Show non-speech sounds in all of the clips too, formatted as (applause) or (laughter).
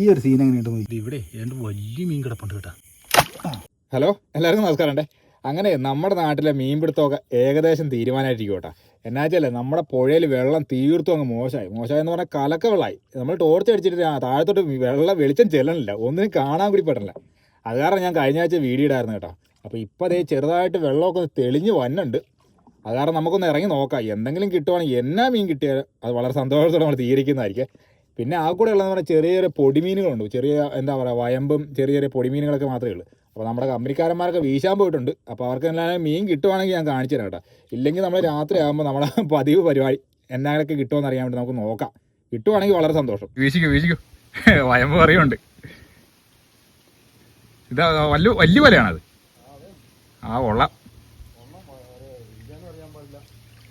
ഈ ഒരു സീൻ എങ്ങനെയുണ്ട് ഇവിടെ രണ്ട് വലിയ മീൻ കിടപ്പുണ്ട് കേട്ടാ. ഹലോ എല്ലാവർക്കും നമസ്കാരം നമസ്കാരമുണ്ടേ അങ്ങനെ നമ്മുടെ നാട്ടിലെ മീൻപിടുത്തമൊക്കെ ഏകദേശം തീരുമാനമായിട്ടിരിക്കും കേട്ടോ എന്നാച്ചല്ലേ നമ്മുടെ പുഴയിൽ വെള്ളം തീർത്തും അങ്ങ് മോശമായി. മോശമായി എന്ന് പറഞ്ഞാൽ കലക്ക വെള്ളമായി നമ്മൾ ടോർച്ച് അടിച്ചിട്ട് ആ താഴത്തോട്ട് വെള്ളം വെളിച്ചം ചെല്ലണില്ല. ഒന്നിനും കാണാൻ കൂടി പറ്റണില്ല അത് കാരണം ഞാൻ കഴിഞ്ഞ ആഴ്ച വീഡിയോ ഇടായിരുന്നു കേട്ടോ. അപ്പോൾ ഇപ്പോൾ അതേ ചെറുതായിട്ട് വെള്ളമൊക്കെ തെളിഞ്ഞ് വന്നുണ്ട് അത് കാരണം നമുക്കൊന്ന് ഇറങ്ങി നോക്കാം. എന്തെങ്കിലും കിട്ടുവാണെങ്കിൽ എന്നാ മീൻ കിട്ടിയാൽ അത് വളരെ സന്തോഷത്തോടെ നമ്മൾ തീരിക്കുന്നതായിരിക്കും. പിന്നെ ആ കൂടെ ഉള്ളതെന്ന് പറഞ്ഞാൽ ചെറിയ ചെറിയ പൊടിമീനുകളുണ്ട്. ചെറിയ എന്താ പറയുക വയമ്പും ചെറിയ ചെറിയ പൊടിമീനുകളൊക്കെ മാത്രമേ ഉള്ളൂ. അപ്പോൾ നമ്മുടെ കമ്പനിക്കാരന്മാരൊക്കെ വീശാൻ പോയിട്ടുണ്ട്. അപ്പോൾ അവർക്ക് എല്ലാം മീൻ കിട്ടുവാണെങ്കിൽ ഞാൻ കാണിച്ചു തരാം കേട്ടോ. ഇല്ലെങ്കിൽ നമ്മൾ രാത്രി ആകുമ്പോൾ നമ്മുടെ (laughs) പതിവ് പരിപാടി എന്നാലൊക്കെ കിട്ടുമെന്ന് അറിയാൻ വേണ്ടി നമുക്ക് നോക്കാം. കിട്ടുവാണെങ്കിൽ വളരെ സന്തോഷം. വീശിക്കും വീശിക്കും. (laughs) വയമ്പ് പറയുന്നുണ്ട് ഇതാ വലിയ വലിയ വലയാണത്. ആ ഉള്ള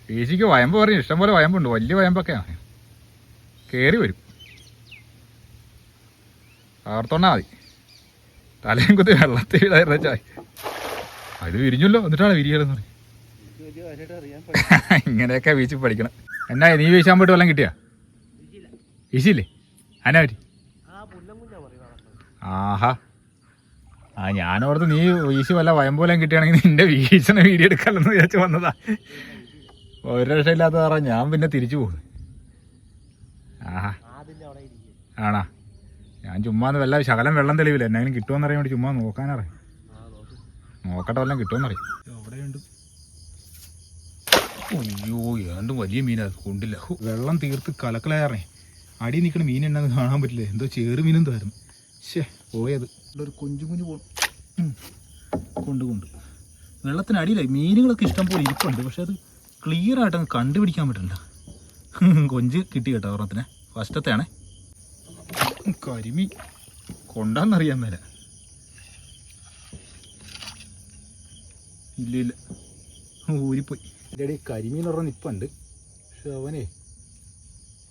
വീശിക്ക് വയമ്പ് പറയും. ഇഷ്ടംപോലെ വയമ്പുണ്ട്. വലിയ വയമ്പൊക്കെയാണ്. കയറി വരും. ആർത്തോണ്ടാ മതി. തലയും കുത്തി വെള്ളത്തിൽ ഇടായിരുന്ന ചായ അത് വിരിഞ്ഞല്ലോ എന്നിട്ടാണ് വിരിയലെന്ന് പറയും (laughs) ഇങ്ങനെയൊക്കെ വീശി പഠിക്കണം. എന്നാ നീ വീശാൻ പോയിട്ട് വല്ലതും കിട്ടിയാ? വീശില്ലേ അനാ പറ്റി? ആഹാ. ആ ഞാനോർത്ത് നീ വീശി വല്ല വയമ്പോലം കിട്ടിയാണെങ്കിൽ നിന്റെ വീശണ വീഡിയോ എടുക്കാമെന്ന് വിചാരിച്ച് വന്നതാ. ഒരു രക്ഷയില്ലാത്ത ഞാൻ പിന്നെ തിരിച്ചു പോകും ആഹാ. ആണാ. ഞാൻ ചുമ്മാ വല്ല ശകലം വെള്ളം തെളിവില്ല? എന്നെങ്കിലും കിട്ടുമെന്ന് അറിയാൻ വേണ്ടി ചുമ്മാ നോക്കാനറിയാം നോക്കട്ടെ വല്ലതും കിട്ടുമെന്നറിയാം എവിടെയുണ്ട്? അയ്യോ ഏതാണ്ട് വലിയ മീനാ. കൊണ്ടില്ല. വെള്ളം തീർത്ത് കലക്കലായറേ അടി നിൽക്കണ മീൻ എന്നാന്ന് കാണാൻ പറ്റില്ല? എന്തോ ചേറ് മീനും തരും ശേ പോയത്. ഒരു കുഞ്ഞു കുഞ്ഞു പോ. കൊണ്ട് കൊണ്ട്. വെള്ളത്തിനടിയിലായി മീനുകളൊക്കെ ഇഷ്ടം പോലെ ഇരിപ്പുണ്ട്. പക്ഷെ അത് ക്ലിയർ ആയിട്ട് കണ്ടുപിടിക്കാൻ പറ്റണ്ട. കൊഞ്ച് കിട്ടി കേട്ടോ ഒരെണ്ണത്തിന്. ഫസ്റ്റത്തെയാണേ. കരിമീൻ കൊണ്ടാന്നറിയാൻ മേല. ഇല്ല ഇല്ല. ഊരിപ്പോയി. ഇതിന്റെ കരിമീൻ പറഞ്ഞ നിപ്പുണ്ട്. പക്ഷെ അവനെ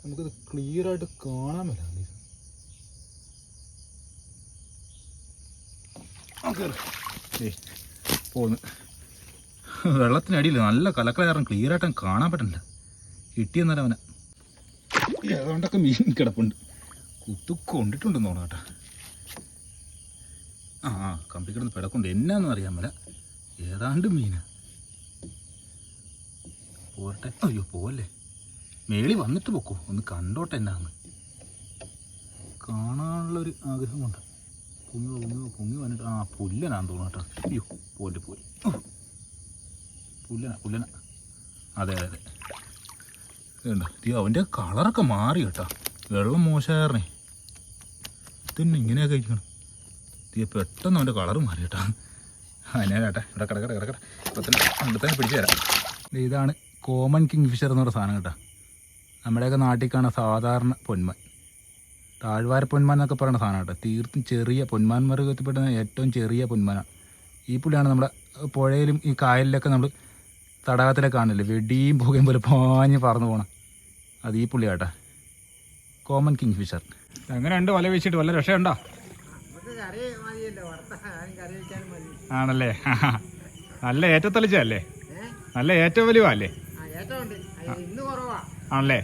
നമുക്കത് ക്ലിയർ ആയിട്ട് കാണാൻ മേല. പോന്ന്. വെള്ളത്തിനടിയിൽ നല്ല കലക്കള കാരണം ക്ലിയർ ആയിട്ട് കാണാൻ പറ്റണ്ട കിട്ടിയെന്നാലും അവനെ. ഏതാണ്ടൊക്കെ മീൻ കിടപ്പുണ്ട്. കുത്തു കൊണ്ടിട്ടുണ്ടെന്ന് തോന്നുന്നു ആ ആ കമ്പി കിടന്ന് പിടക്കുണ്ട് എന്നാന്ന് അറിയാൻ മേല. ഏതാണ്ട് മീന്. പോരട്ടെ. അയ്യോ പോവല്ലേ? മേളി വന്നിട്ട് പൊക്കോ. ഒന്ന് കണ്ടോട്ടെ എന്നാന്ന്. കാണാനുള്ളൊരു ആഗ്രഹമുണ്ട്. പൊങ്ങി പൊങ്ങി പൊങ്ങി വന്നിട്ട്. ആ പുല്ലനാന്ന് തോന്നുന്നു കേട്ടോ. അയ്യോ പോലെ പോലെ പുല്ലന പുല്ലന. അതെ അതെ അതെ. വേണ്ട തീ അവന്റെ കളറൊക്കെ മാറി കേട്ടോ. വെള്ളം മോശമായിരുന്നേ. തന്നെ ഇങ്ങനെയൊക്കെ ഇരിക്കണം. തീ പെട്ടെന്ന് അവന്റെ കളറ് മാറി കേട്ടോ. അതിനെ കേട്ടെ ഇവിടെ കിടക്കട്ടെ കിടക്കട്ടെ ഇപ്പം തന്നെ തന്നെ പിടിച്ചു തരാം ഇതാണ് കോമൺ കിങ് ഫിഷർ എന്ന് പറഞ്ഞ സാധനം കേട്ടോ. നമ്മുടെയൊക്കെ നാട്ടിൽ കാണുന്ന സാധാരണ പൊന്മാൻ. താഴ്വാര പൊന്മാൻ എന്നൊക്കെ പറയുന്ന സാധനം കേട്ടോ. തീർത്തും ചെറിയ പൊന്മാൻ മൃഗത്തിൽപ്പെടുന്ന ഏറ്റവും ചെറിയ പൊന്മാനാണ് ഈ പുള്ളിയാണ് നമ്മുടെ പുഴയിലും ഈ കായലിലൊക്കെ നമ്മൾ തടാകത്തിലൊക്കെ കാണില്ലേ വെടിയും പുകയും പോലെ പാഞ്ഞ് പറന്നു പോകണം അത് ഈ പുള്ളിയാട്ടാ കോമൺ കിങ് ഫിഷർ എങ്ങനെയുണ്ട് വല വീശിട്ട് വല്ല രക്ഷയുണ്ടോ? ആണല്ലേ? (laughs) നല്ല ഏറ്റത്തളിച്ചല്ലേ നല്ല ഏറ്റവും വലിവല്ലേ അല്ലേ? ആണല്ലേ?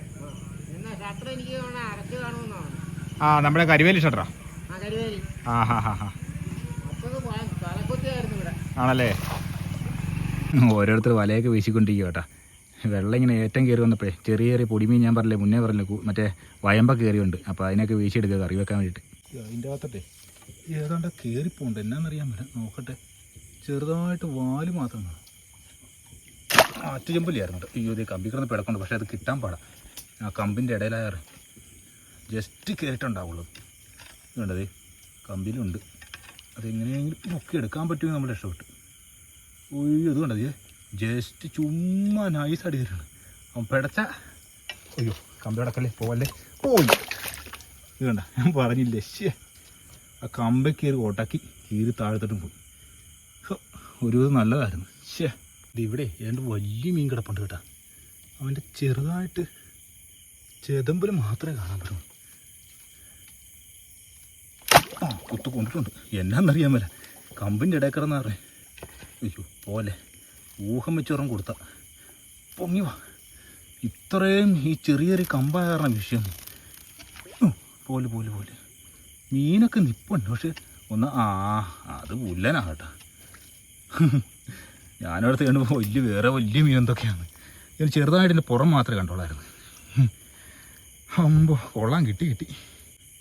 ആ നമ്മുടെ കരിവേലി ഷട്ടറാ? ആ ഹാ ഹാ ഹാ. ആണല്ലേ? ഓരോരുത്തർ വലയൊക്കെ വീശിക്കൊണ്ടിരിക്കുക കേട്ടാ വെള്ളം ഇങ്ങനെ ഏറ്റവും കയറി വന്നപ്പോഴേ ചെറിയ ചെറിയ പൊടിമീൻ ഞാൻ പറഞ്ഞില്ലേ മുന്നേ പറഞ്ഞില്ല മറ്റേ വയമ്പ കയറിയുണ്ട് അപ്പോൾ അതിനൊക്കെ വീശിയെടുക്കുക കറി വെക്കാൻ വേണ്ടിയിട്ട്. അതിന്റെ അകത്തട്ടെ. ഏതാണ്ട് കയറിപ്പോണ്ട് എന്നാന്നറിയാൻ പറ്റില്ല. നോക്കട്ടെ. ചെറുതായിട്ട് വാൽ മാത്രം കാണാം. ആറ്റുചെമ്പലിയായിരുന്നു കേട്ടോ അയ്യോ കമ്പി കിടന്ന് പിടക്കുണ്ട്. പക്ഷേ അത് കിട്ടാൻ പാടാം. ആ കമ്പിന്റെ ഇടയിലായാറ്. ജസ്റ്റ് കയറിയിട്ടുണ്ടാവുള്ളൂ വേണ്ടത് കമ്പിലുണ്ട് അതെങ്ങനെയെങ്കിലും നോക്കി എടുക്കാൻ പറ്റുമെങ്കിൽ നമ്മൾ രക്ഷപ്പെട്ടു ഒയ്യോ ഇത് കണ്ടത് ജസ്റ്റ് ചുമ്മാ നൈസായിട്ട് കയറിയാണ് അവൻ പിടച്ച അയ്യോ കമ്പി അടക്കല്ലേ പോവല്ലേ? പോയി. ഇത് കണ്ട ഞാൻ പറഞ്ഞില്ലേ ശേ ആ കമ്പ കയറി ഓട്ടാക്കി കീറി താഴ്ത്തിട്ടും പോയി. ഒരു നല്ലതായിരുന്നു. ശേ ഇവിടെ ഏതാണ്ട് വലിയ മീൻ കിടപ്പുണ്ട് കേട്ടാ. അവന്റെ ചെറുതായിട്ട് ചെതമ്പൽ മാത്രമേ കാണാൻ പറ്റൂ. ആ കുത്തു കൊണ്ടിട്ടുണ്ട്. എന്നാന്നറിയാൻ വരാം കമ്പിന്റെ ഇടയിൽ കിടന്നാറേ അയ്യോ പോലെ ഊഹം വെച്ചോറും കൊടുത്ത. പൊങ്ങി വാ. ഇത്രയും ഈ ചെറിയ ചെറിയ കാരണം വിഷയം പോലെ പോലെ പോലെ. മീനൊക്കെ നിപ്പുണ്ട് പക്ഷെ ഒന്ന് ആ അത് പുല്ലനാകട്ടെ. ഞാനടുത്ത് കണ്ടപ്പോൾ വലിയ വേറെ വലിയ മീൻ എന്തൊക്കെയാണ്. ഞാൻ ചെറുതായിട്ട് എന്റെ പുറം മാത്രമേ കണ്ടോളായിരുന്നു. അമ്പോ കൊള്ളാൻ കിട്ടി കിട്ടി.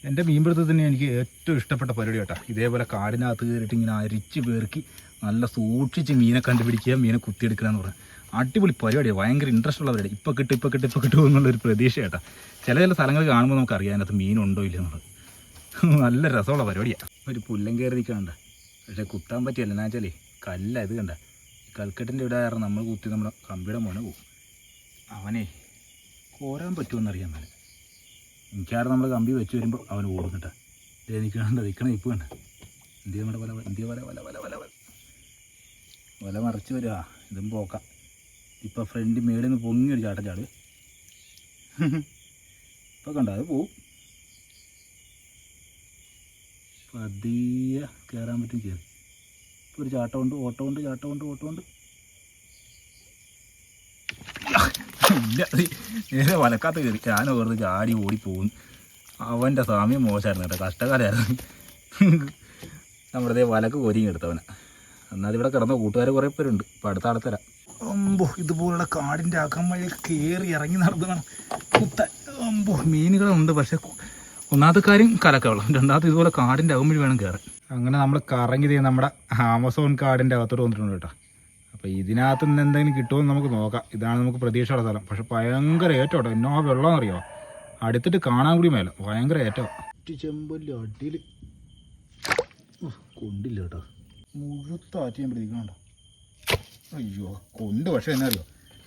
എന്റെ മീൻപിടുത്തത്തിന് എനിക്ക് ഏറ്റവും ഇഷ്ടപ്പെട്ട പരിപാടി കേട്ടോ. ഇതേപോലെ കാടിനകത്ത് കയറിയിട്ട് ഇങ്ങനെ അരിച്ച് പേർക്കി നല്ല സൂക്ഷിച്ച് മീനെ കണ്ടുപിടിക്കുക മീനെ കുത്തിയെടുക്കുക എന്ന് പറയുന്നത് അടിപൊളി പരിപാടിയാണ് ഭയങ്കര ഇൻട്രസ്റ്റ് ഉള്ള പരിപാടി. ഇപ്പോൾ കിട്ടും ഇപ്പോൾ കിട്ടും ഇപ്പോൾ കിട്ടും എന്നുള്ളൊരു പ്രതീക്ഷ കേട്ടോ. ചില ചില സ്ഥലങ്ങൾ കാണുമ്പോൾ നമുക്ക് അറിയാം അതിനകത്ത് മീനുണ്ടോ ഇല്ല എന്നുള്ളത്. നല്ല രസമുള്ള പരിപാടിയാണ് ഒരു പുല്ലം കയറി നിൽക്കണ്ട പക്ഷെ കുത്താൻ പറ്റിയല്ല എന്നാ വെച്ചാലേ കല്ല ഇത് കണ്ട. കൽക്കെട്ടിന്റെ ഇവിടെ കാരണം നമ്മൾ കുത്തി നമ്മുടെ കമ്പിയുടെ മോനെ പോകും അവനെ കോരാൻ പറ്റുമെന്നറിയാം മേലെ. എനിക്കാരും നമ്മൾ കമ്പി വെച്ച് വരുമ്പോൾ അവൻ ഓടുന്നുണ്ട് എനിക്ക് നിൽക്കണണ്ട നിൽക്കണ ഇപ്പം കണ്ട. ഇന്ത്യ നമ്മുടെ പല ഇന്ത്യ പല പല പല വല വല മറിച്ച് വരിക. ഇതും പോക്കാം. ഇപ്പോൾ ഫ്രണ്ട് മേളിൽ നിന്ന് പൊങ്ങി ഒരു ചാട്ടം ചാട്. ഇപ്പോൾ കണ്ട അത് പോവും. പതിയെ കയറാൻ പറ്റും കയറി ഇപ്പോൾ ഒരു ചാട്ടം കൊണ്ട് ഓട്ടം ഉണ്ട് ചാട്ടം കൊണ്ട് ഓട്ടം ഉണ്ട്. ഇല്ല നേരെ വലക്കാത്ത കയറി. ഞാൻ ഓർത്ത് ചാടി ഓടി പോകും അവന്റെ സമയം മോശമായിരുന്നു കേട്ടോ. കഷ്ടകാലായിരുന്നു നമ്മുടെ വലക്ക് കോരിയും എടുത്തവനെ. എന്നാൽ ഇവിടെ കിടന്ന കൂട്ടുകാർ കുറേ പേരുണ്ട്. ഇപ്പം അടുത്ത അടുത്തരാ അമ്പോ ഇതുപോലുള്ള കാടിന്റെ അകം വഴി കയറി ഇറങ്ങി നടന്നതാണ് കുത്ത അമ്പോ മീനുകളുണ്ട് പക്ഷേ ഒന്നാമത്തെ കാര്യം കലക്കവെള്ളം രണ്ടാമത്തെ ഇതുപോലെ കാടിന്റെ അകം വഴി വേണം കയറാൻ അങ്ങനെ നമ്മൾ കറങ്ങി ദേ നമ്മുടെ ആമസോൺ കാടിന്റെ അകത്തോട്ട് വന്നിട്ടുണ്ട് കേട്ടോ. അപ്പോൾ ഇതിനകത്ത് നിന്ന് എന്തെങ്കിലും കിട്ടുമെന്ന് നമുക്ക് നോക്കാം. ഇതാണ് നമുക്ക് പ്രതീക്ഷയുള്ള സ്ഥലം. പക്ഷെ ഭയങ്കര ഏറ്റവും കേട്ടോ. എന്നോ വെള്ളം അറിയോ? അടുത്തിട്ട് കാണാൻ കൂടി മേല. ഭയങ്കര ഏറ്റവും. ചെമ്പല്ലി അടിയിൽ കൊണ്ടില്ല കേട്ടോ. മുഴുത്ത ആറ്റിയും പിടിക്കണോ അയ്യോ കൊണ്ട് പക്ഷേ എന്നാ അറിയോ?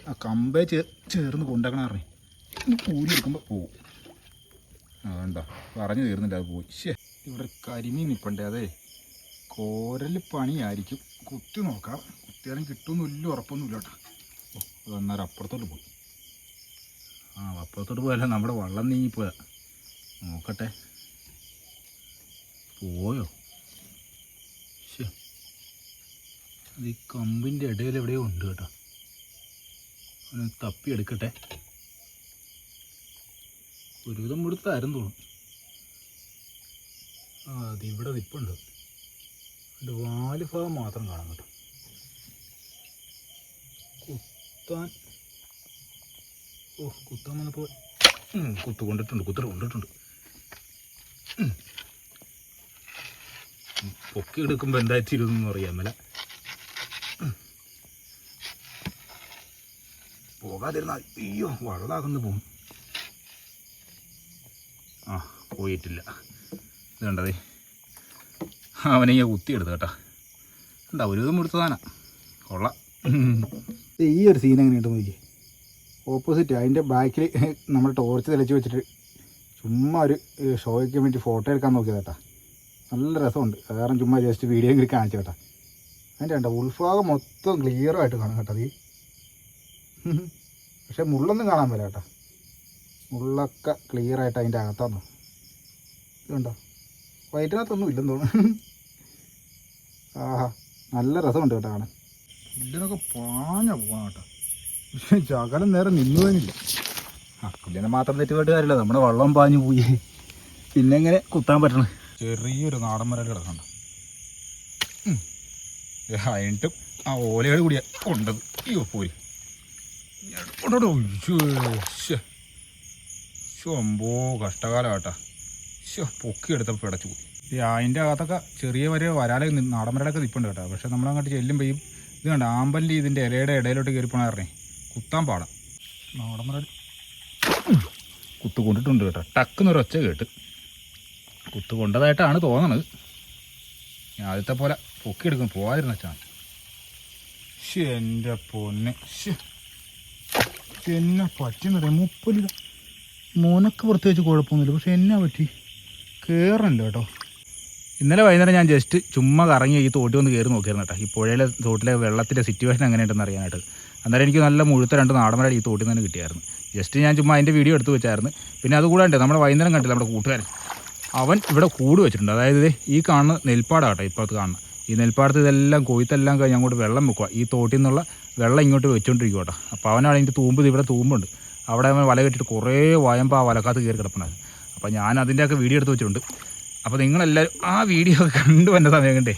ആ കമ്പേ ചേ ചേർന്ന് കൊണ്ടാക്കണ പറഞ്ഞേ. പൂരി എടുക്കുമ്പോൾ പോവും. അതുകൊണ്ടോ പറഞ്ഞു തീർന്നില്ല അത് പോയി. ശേ ഇവിടെ കരിമീൻ നിൽപ്പണ്ടേ അതെ കോരൽ പണിയായിരിക്കും. കുത്തി നോക്കാം കുത്തിയാലും കിട്ടുമെന്ന് വലിയ ഉറപ്പൊന്നുമില്ല കേട്ടോ. ഓ അന്നേരം അപ്പുറത്തോട്ട് പോയി. ആ അപ്പുറത്തോട്ട് പോയല്ല നമ്മുടെ വള്ളം നീങ്ങിപ്പോയാ നോക്കട്ടെ. പോയോ ശേ അത് ഈ കമ്പിന്റെ ഇടയിൽ എവിടെയോ ഉണ്ട് കേട്ടോ. അവന് എടുക്കട്ടെ. ഒരുവിധം മുടുത്തായിരുന്നു തോന്നും ആ അതിവിടെ നിപ്പുണ്ട്. അതിന്റെ വാൽ ഭാഗം മാത്രം കാണാം കേട്ടോ കുത്താൻ. ഓ കുത്താൻ വന്നപ്പോൾ കുത്തു കൊണ്ടിട്ടുണ്ട് കുത്തറ കൊണ്ടിട്ടുണ്ട് പൊക്കി എടുക്കുമ്പോൾ എന്തായിത്തീരുമെന്നൊന്നും അറിയാൻ മേല. പോകാതിരുന്നാൽ അയ്യോ വള്ളാകുന്നു പോകും ആ പോയിട്ടില്ല. ഇത് കണ്ടതേ. അവനെ ഞാൻ കുത്തിയെടുത്ത് കേട്ടോ. എന്താ ഒരു ഇതും എടുത്തതാനാ. കൊള്ളാം. ഈ ഒരു സീൻ എങ്ങനെയുണ്ട് നോക്കി ഓപ്പോസിറ്റ് അതിന്റെ ബാക്കിൽ നമ്മൾ ടോർച്ച് തെളിച്ച് വെച്ചിട്ട് ചുമ്മാ ഒരു ഷോയ്ക്ക് വേണ്ടി ഫോട്ടോ എടുക്കാൻ നോക്കിയത് കേട്ടാ. നല്ല രസമുണ്ട്. കാരണം ചുമ്മാ ജസ്റ്റ് വീഡിയോ എങ്കിലും കാണിച്ചു കേട്ടാ. അതിന്റെ കണ്ട ഉൾഭാഗം മൊത്തം ക്ലിയറായിട്ട് കാണാം ഈ പക്ഷെ മുള്ളൊന്നും കാണാൻ പറ്റില്ല കേട്ടോ. മുള്ളൊക്കെ ക്ലിയറായിട്ട് അതിന്റെ അകത്താന്ന്. ഇതുണ്ടോ വയറ്റിനകത്തൊന്നും ഇല്ലെന്ന് തോന്നുന്നു. ആഹാ നല്ല രസമുണ്ട് കേട്ടോ കാണാൻ. പുല്ലിനൊക്കെ പാഞ്ഞ പോകണം കേട്ടോ. പക്ഷേ ശകലം നേരം നിന്നു തന്നില്ല ആ പുല്ലിനെ മാത്രം തെറ്റുപോയിട്ട് കാര്യമില്ല. നമ്മുടെ വള്ളം പാഞ്ഞു പോയി. പിന്നെ എങ്ങനെ കുത്താൻ പറ്റണം? ചെറിയൊരു നാടൻ മരം കിടക്കണ്ട അതിനിട്ടും ആ ഓലയോട് കൂടിയാണ് കൊണ്ടത്. അയ്യോ പോയി. കൊണ്ടോ ശോമ്പോ കഷ്ടകാലം കേട്ടാ ശോ പൊക്കി എടുത്തപ്പോൾ പിടച്ചു പോയി. ഈ അതിന്റെ അകത്തൊക്കെ ചെറിയ വരെ വരാലെ നാടൻ മരടൊക്കെ നിൽപ്പുണ്ട് കേട്ടോ. പക്ഷെ നമ്മളങ്ങോട്ട് ചെല്ലുമ്പോൾ ഈ ഇത് കണ്ട ആമ്പല്ലി ഇതിന്റെ ഇലയുടെ ഇടയിലോട്ട് കയറി പോണ കുത്താൻ പാടാം. നാടൻ കുത്തു കൊണ്ടിട്ടുണ്ട് കേട്ടോ. ടക്കുന്നൊരു ഒച്ച കേട്ട്. കുത്തു കൊണ്ടതായിട്ടാണ് തോന്നണത്. ഞാൻ ആദ്യത്തെ പോലെ പൊക്കിയെടുക്കും പോകാതിരുന്ന ചാൻ എന്റെ പൊന്നെ. ശ്ശെ. എന്നെ പറ്റുന്നത് മുപ്പത് മോനൊക്കെ പ്രത്യേകിച്ച് കുഴപ്പമൊന്നുമില്ല. പക്ഷെ എന്നെ പറ്റി? കയറണ്ട കേട്ടോ. ഇന്നലെ വൈകുന്നേരം ഞാൻ ജസ്റ്റ് ചുമ്മാ കറങ്ങി ഈ തോട്ടി വന്ന് കയറി നോക്കിയിരുന്നു കേട്ടോ. ഈ പുഴയിലെ തോട്ടിലെ വെള്ളത്തിന്റെ സിറ്റുവേഷൻ എങ്ങനെയുണ്ടെന്ന് അറിയാനായിട്ട്. അന്നേരം എനിക്ക് നല്ല മുഴുത്ത രണ്ട് നാടന്മാരെ ഈ തോട്ടിൽ നിന്ന് കിട്ടിയായിരുന്നു. ജസ്റ്റ് ഞാൻ ചുമ്മാ അതിന്റെ വീഡിയോ എടുത്ത് വെച്ചായിരുന്നു. പിന്നെ അതുകൂടാണ്ട് നമ്മുടെ വൈകുന്നേരം കണ്ടില്ല നമ്മുടെ കൂട്ടുകാരൻ? അവൻ ഇവിടെ കൂട് വെച്ചിട്ടുണ്ട്. അതായത് ഈ കാണുന്ന നെൽപ്പാടാണ് കേട്ടോ അത് കാണുന്നത്. ഈ നെൽപ്പാടത്ത് ഇതെല്ലാം കൊയ്ത്തെല്ലാം കഴിഞ്ഞ് അങ്ങോട്ട് വെള്ളം വെക്കുക. ഈ തോട്ടിൽ നിന്നുള്ള വെള്ളം ഇങ്ങോട്ട് വെച്ചുകൊണ്ടിരിക്കുക കേട്ടോ. അപ്പോൾ അവനാണ് എന്റെ തൂമ്പ് ഇവിടെ തൂമ്പുണ്ട്. അവിടെ അവൻ വല കെട്ടിയിട്ട് കുറേ വയമ്പ് ആ വലക്കാത്ത കയറി കിടപ്പണത് അപ്പോൾ ഞാൻ അതിന്റെയൊക്കെ വീഡിയോ എടുത്ത് വെച്ചിട്ടുണ്ട്. അപ്പോൾ നിങ്ങളെല്ലാവരും ആ വീഡിയോ കണ്ടു വന്ന സമയം കണ്ടേ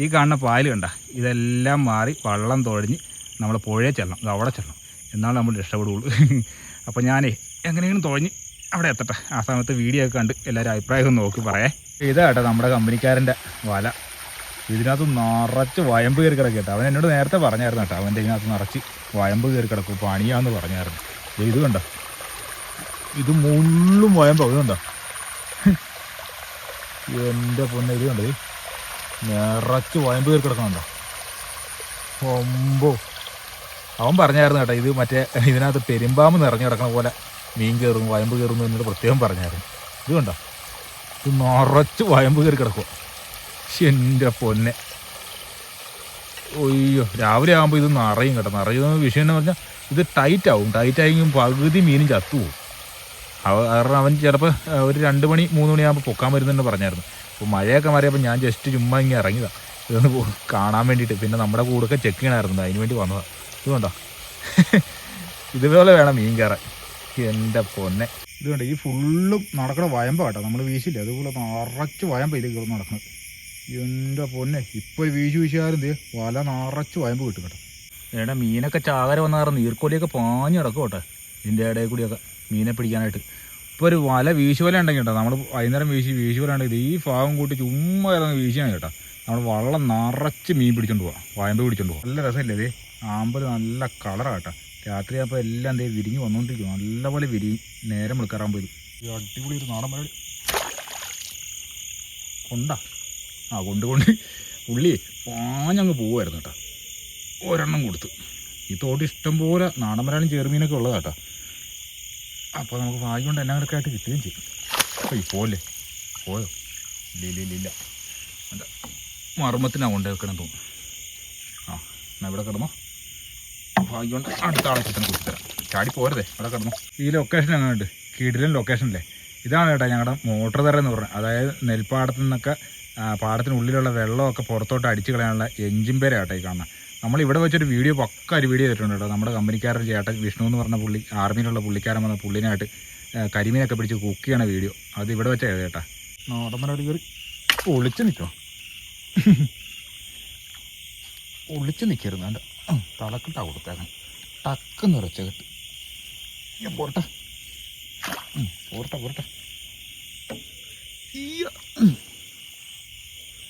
ഈ കാണുന്ന പാൽ കണ്ട ഇതെല്ലാം മാറി വള്ളം തുഴഞ്ഞ് നമ്മൾ പുഴയിൽ ചെല്ലണം. ഇത് അവിടെ ചെല്ലണം. എന്നാലും നമ്മൾ രക്ഷപ്പെടുകയുള്ളൂ. (laughs) അപ്പോൾ ഞാനേ എങ്ങനെയെങ്കിലും തുഴഞ്ഞ് അവിടെ എത്തട്ടെ. ആ സമയത്ത് വീഡിയോ ഒക്കെ കണ്ട് എല്ലാവരും അഭിപ്രായം ഒന്ന് നോക്കി പറയാം. ഇതാ നമ്മുടെ കമ്പനിക്കാരന്റെ വല. ഇതിനകത്ത് നിറച്ച് വയമ്പ് കയറി കിടക്കുക കേട്ടോ. അവൻ എന്നോട് നേരത്തെ പറഞ്ഞായിരുന്നു കേട്ടോ. അവന്റെ ഇതിനകത്ത് നിറച്ച് വയമ്പ് കയറി കിടക്കും. പണിയാന്ന് പറഞ്ഞായിരുന്നു. ഇത് കണ്ടോ? ഇത് മുള്ളും വയമ്പോ. ഇത് കണ്ടോ? എന്റെ പൊന്നെ ഇത് കണ്ടത് നിറച്ച് വയമ്പ് കയറി കിടക്കണുണ്ടോ ഒമ്പോ അവൻ പറഞ്ഞായിരുന്നു കേട്ടോ ഇത് മറ്റേ ഇതിനകത്ത് പെരുമ്പാമ്പ് നിറഞ്ഞു കിടക്കണ പോലെ മീൻ കയറും വയമ്പ് കയറുന്നു എന്നോട് പ്രത്യേകം പറഞ്ഞായിരുന്നു. ഇത് കണ്ടോ? ഇത് നിറച്ച് വയമ്പ് കയറി കിടക്കുക എന്റെ പൊന്നെ. ഒയ്യോ രാവിലെ ആകുമ്പോൾ ഇത് നിറയും കേട്ടോ. നിറയുന്ന വിഷയം എന്ന് പറഞ്ഞാൽ ഇത് ടൈറ്റ് ആവും. ടൈറ്റ് ആയെങ്കിലും പകുതി മീനും ചത്തുപോകും കാരണം അവൻ ചിലപ്പോൾ ഒരു രണ്ട് മണി മൂന്ന് മണിയാകുമ്പോൾ പൊക്കാൻ വരുന്നുണ്ട് പറഞ്ഞായിരുന്നു. അപ്പോൾ മഴയൊക്കെ മാറിയപ്പോൾ ഞാൻ ജസ്റ്റ് ചുമ്മാ ഇങ്ങനെ ഇറങ്ങിയതാണ് ഇതൊന്ന് കാണാൻ വേണ്ടിയിട്ട്. പിന്നെ നമ്മുടെ കൂടെയൊക്കെ ചെക്ക് ചെയ്യണമായിരുന്നു അതിന് വേണ്ടി വന്നതാണ് ഇതുകൊണ്ടോ (laughs) ഇതുപോലെ വേണം മീൻ കയറാൻ. എന്റെ പൊന്നെ. ഇതുകൊണ്ട് ഈ ഫുള്ളും നടക്കണ വയമ്പ കേട്ടോ. നമ്മൾ വീശില്ല? അതുപോലെ നിറച്ച് വയമ്പ ഇത് കയറുന്ന നടക്കുന്നത് എന്റെ പൊന്നെ ഇപ്പോൾ വീശു വീശുകാരെന്ത് വല നിറച്ച് വയമ്പ് കിട്ടും കേട്ടോ. ഏടാ മീനൊക്കെ ചാകര വന്നാറ് നീർക്കോലിയൊക്കെ പാഞ്ഞു കിടക്കും കേട്ടോ ഇതിന്റെ ഇടയിൽ കൂടിയൊക്കെ മീനെ പിടിക്കാനായിട്ട്. ഇപ്പോൾ ഒരു വല വീശുവല ഉണ്ടെങ്കിൽ കേട്ടോ നമ്മൾ വൈകുന്നേരം വീശി വീശുവല ഉണ്ടെങ്കിൽ ഈ ഭാഗം കൂട്ടി ചുമ്മാ ഇറങ്ങി വീശിയാണ് കേട്ടോ. നമ്മൾ വള്ളം നിറച്ച് മീൻ പിടിച്ചോണ്ട് പോവാം വയമ്പ് പിടിച്ചോണ്ട് പോവാം. നല്ല രസമില്ലേ ഇതേ ആമ്പൽ നല്ല കളറാണ് കേട്ടോ. രാത്രി അപ്പോൾ എല്ലാം എന്തേ വിരിഞ്ഞ് വന്നുകൊണ്ടിരിക്കും നല്ലപോലെ വിരിയും നേരം എടുക്കാറാകുമ്പോൾ ഇത്. അടിപൊളി ഒരു നാടൻ പരിപാടി കൊണ്ടാ? ആ കൊണ്ട് കൊണ്ട് പുള്ളി പാഞ്ഞങ്ങ് പോവുമായിരുന്നു കേട്ടോ. ഒരെണ്ണം കൊടുത്തു. ഈ തോട്ട് ഇഷ്ടം പോലെ നാടൻ മലയാളം ചേർമീനൊക്കെ ഉള്ളത് കേട്ടോ അപ്പോൾ നമുക്ക് വായി കൊണ്ട് എല്ലാം കണക്കായിട്ട് കിട്ടുകയും ചെയ്യും. അപ്പോൾ ഈ പോലെ പോയോ? ഇല്ല ഇല്ല ഇല്ല ഇല്ല. എന്താ മർമ്മത്തിനാ കൊണ്ട് വെക്കണം തോന്നുന്നു. ആ എന്നാൽ ഇവിടെ കിടന്നോ. ഭാഗ്യം കൊണ്ട് അടുത്ത ആളെ ചിത്രം കൊടുത്തുതരാം ചാടി പോരുതേ ഇവിടെ കിടന്നോ. ഈ ലൊക്കേഷൻ എങ്ങനെയുണ്ട് കിടിലൻ ലൊക്കേഷനല്ലേ ഇതാണ് കേട്ടോ ഞങ്ങളുടെ മോട്ടർ തറ എന്ന് പറഞ്ഞത് അതായത് നെൽപ്പാടത്തു നിന്നൊക്കെ പാടത്തിനുള്ളിലുള്ള വെള്ളമൊക്കെ പുറത്തോട്ട് അടിച്ച് കളയാനുള്ള എഞ്ചിൻ പേര് ആട്ടെ ഈ കാണുന്നത് നമ്മൾ ഇവിടെ വെച്ചൊരു വീഡിയോ പക്ക ഒരു വീഡിയോ ചെയ്തിട്ടുണ്ട് കേട്ടോ. നമ്മുടെ കമ്പനിക്കാരൻ ചേട്ടൻ വിഷ്ണു എന്ന് പറഞ്ഞ പുള്ളി ആർമിയിലുള്ള പുള്ളിക്കാരൻ വന്ന പുള്ളിനായിട്ട് കരിമീനൊക്കെ പിടിച്ച് കുക്ക് ചെയ്യണ വീഡിയോ. അത് ഇവിടെ വെച്ചാൽ ചേട്ടാ നോടമ്പനോട് കയറി. ഒളിച്ച് നിൽക്കോ? ഒളിച്ച് നിൽക്കരുത് എന്റെ തളക്കിട്ടാ കൊടുത്തേക്കണം. ടക്ക് നിറച്ച കിട്ട്. ഞാൻ പോരട്ടെ. പോരട്ടെ പോരട്ടെ. ഈയ്യ.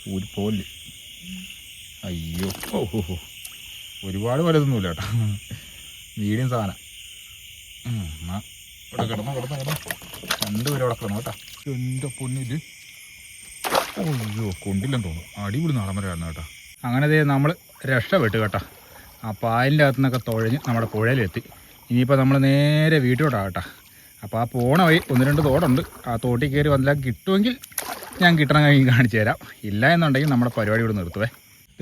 ഒരു പോൽ. അയ്യോ. ഓ ഹോ ഹോ. ഒരുപാട് വലുതൊന്നുമില്ല കേട്ടോ. മീഡിയം സാധനം. എന്നാ. ഇവിടെ കിടന്നോ കിടന്നോ കിടന്നോ. രണ്ടുപേരും അവിടെ കിടന്നു കേട്ടോ. എന്റെ പൊന്നിൽ. അയ്യോ കൊണ്ടില്ലെന്ന് തോന്നുന്നു. അടിപൊളി നടമരായിരുന്നു കേട്ടോ. അങ്ങനെ ദേ നമ്മൾ രക്ഷപ്പെട്ടു കേട്ടോ. ആ പായലിന്റെ അകത്തു നിന്നൊക്കെ തുഴഞ്ഞ് നമ്മുടെ പുഴയിലെത്തി. ഇനിയിപ്പോൾ നമ്മൾ നേരെ വീട്ടിലോട്ടാകട്ടെ അപ്പോൾ ആ പോണ വഴി ഒന്ന് രണ്ട് തോടുണ്ട്. ആ തോട്ടിൽ കയറി വന്നില്ല കിട്ടുമെങ്കിൽ ഞാൻ കിട്ടണ കഴിഞ്ഞ് കാണിച്ചു തരാം. ഇല്ല എന്നുണ്ടെങ്കിൽ നമ്മുടെ പരിപാടി ഇവിടെ നിർത്തുവേ.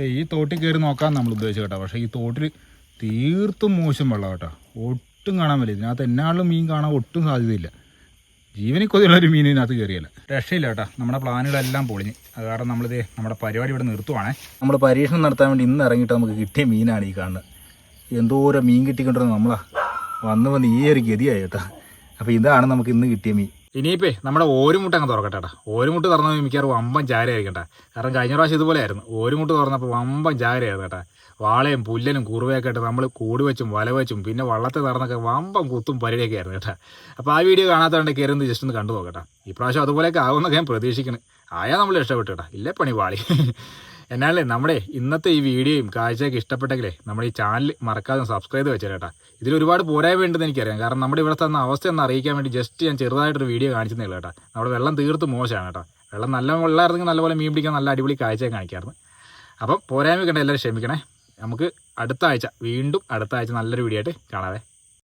ഈ തോട്ടിൽ കയറി നോക്കാൻ നമ്മൾ ഉദ്ദേശിച്ചു കേട്ടോ. പക്ഷേ ഈ തോട്ടിൽ തീർത്തും മോശം വെള്ളം കേട്ടോ. ഒട്ടും കാണാൻ പറ്റില്ല. ഇതിനകത്ത് എന്നാളും മീൻ കാണാൻ ഒട്ടും സാധ്യതയില്ല. ജീവനിൽ കൊതിയുള്ള ഒരു മീൻ ഇതിനകത്ത് കയറിയല്ല. രക്ഷയില്ല കേട്ടോ. നമ്മുടെ പ്ലാനുകളെല്ലാം പൊളിഞ്ഞ്. അത് കാരണം നമ്മളിത് നമ്മുടെ പരിപാടി ഇവിടെ നിർത്തുവാണേ. നമ്മൾ പരീക്ഷണം നടത്താൻ വേണ്ടി ഇന്ന് ഇറങ്ങിയിട്ട് നമുക്ക് കിട്ടിയ മീനാണ് ഈ കാണുന്നത്. എന്തോരം മീൻ കിട്ടിക്കൊണ്ടിരുന്നത് നമ്മളാ. വന്ന് വന്ന് ഈ ഒരു ഗതിയായി കേട്ടോ. അപ്പോൾ ഇതാണ് നമുക്ക് ഇന്ന് കിട്ടിയ മീൻ. ഇനിയിപ്പേ നമ്മുടെ ഓരുമുട്ട അങ്ങ് തുറക്കട്ടെ കേട്ടോ ഓരുമുട്ട് തുറന്നാൽ മിക്കവാറും വമ്പൻ ചാരയായിരിക്കും കേട്ടോ കാരണം കഴിഞ്ഞ പ്രാവശ്യം ഇതുപോലെ ആയിരുന്നു ഓരുമുട്ട് തുറന്നപ്പോൾ വമ്പൻ ചാരയായിരുന്നു കേട്ടോ. വാളയും പുല്ലനും കുറുവയൊക്കെ ആയിട്ട് നമ്മൾ കൂട് വെച്ചും വല വെച്ചും പിന്നെ വള്ളത്തെ തുറന്നൊക്കെ വമ്പൻ കുത്തും പരിടിയൊക്കെ ആയിരുന്നു കേട്ടോ. അപ്പോൾ ആ വീഡിയോ കാണാത്തതുകൊണ്ട് കയറുന്നത് ജസ്റ്റ് ഒന്ന് കണ്ടു നോക്കട്ടെ. ഇപ്രാവശ്യം പ്രാവശ്യം അതുപോലെയൊക്കെ ആവുമെന്നൊക്കെ ഞാൻ പ്രതീക്ഷിക്കുന്നത് ആയാൽ നമ്മൾ ഇഷ്ടപ്പെട്ടു കേട്ടോ. ഇല്ലേ പണി വാളി എന്നാലേ നമ്മുടെ ഇന്നത്തെ ഈ വീഡിയോയും കാഴ്ചയൊക്കെ ഇഷ്ടപ്പെട്ടെങ്കിലേ നമ്മുടെ ഈ ചാനൽ മറക്കാതെ സബ്സ്ക്രൈബ് വെച്ചേട്ടാ ഇതിൽ ഒരുപാട് പോരായ്മ ഉണ്ടെന്ന് എനിക്കറിയാം. കാരണം നമ്മുടെ ഇവിടെ തന്ന അവസ്ഥ ഒന്ന് അറിയിക്കാൻ വേണ്ടി ജസ്റ്റ് ഞാൻ ചെറുതായിട്ടൊരു വീഡിയോ കാണിച്ചതേ ഉള്ളൂ കേട്ടോ. നമ്മുടെ വെള്ളം തീർത്ത് മോശമാണ് കേട്ടോ. വെള്ളം നല്ല വെള്ളമായിരുന്നെങ്കിൽ നല്ലപോലെ മീൻ പിടിക്കാൻ നല്ല അടിപൊളി കാഴ്ചയൊക്കെ കാണിക്കായിരുന്നു അപ്പം പോരായ്മ കണ്ട എല്ലാവരും ക്ഷമിക്കണേ. നമുക്ക് അടുത്ത ആഴ്ച വീണ്ടും അടുത്ത ആഴ്ച നല്ലൊരു വീഡിയോ ആയിട്ട് കാണാവേ.